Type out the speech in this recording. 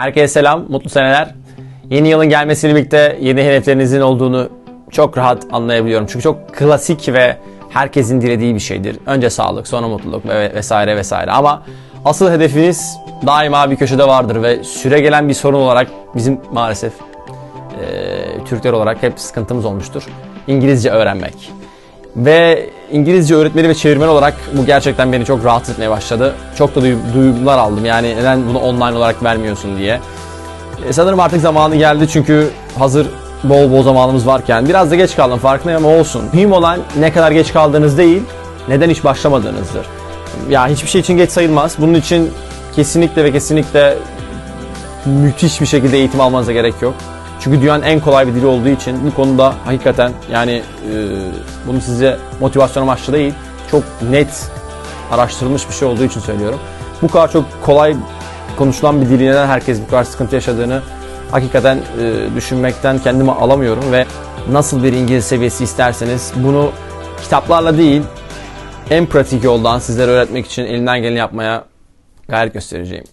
Herkese selam, mutlu seneler. Yeni yılın gelmesiyle birlikte yeni hedeflerinizin olduğunu çok rahat anlayabiliyorum. Çünkü çok klasik ve herkesin dilediği bir şeydir. Önce sağlık, sonra mutluluk ve vesaire vesaire. Ama asıl hedefiniz daima bir köşede vardır ve süre gelen bir sorun olarak bizim maalesef e, Türkler olarak hep sıkıntımız olmuştur. İngilizce öğrenmek. Ve İngilizce öğretmeni ve çevirmen olarak bu gerçekten beni çok rahatsız etmeye başladı. Çok da duy- duygular aldım yani neden bunu online olarak vermiyorsun diye. E, sanırım artık zamanı geldi çünkü hazır bol bol zamanımız varken biraz da geç kaldım farkındayım ama olsun. Mühim olan ne kadar geç kaldığınız değil, neden hiç başlamadığınızdır. Ya hiçbir şey için geç sayılmaz. Bunun için kesinlikle ve kesinlikle müthiş bir şekilde eğitim almanıza gerek yok. Çünkü dünyanın en kolay bir dili olduğu için bu konuda hakikaten yani e, bunu size motivasyon amaçlı değil, çok net araştırılmış bir şey olduğu için söylüyorum. Bu kadar çok kolay konuşulan bir dili neden herkes bu kadar sıkıntı yaşadığını hakikaten e, düşünmekten kendimi alamıyorum ve nasıl bir İngiliz seviyesi isterseniz bunu kitaplarla değil en pratik yoldan sizlere öğretmek için elimden geleni yapmaya gayret göstereceğim.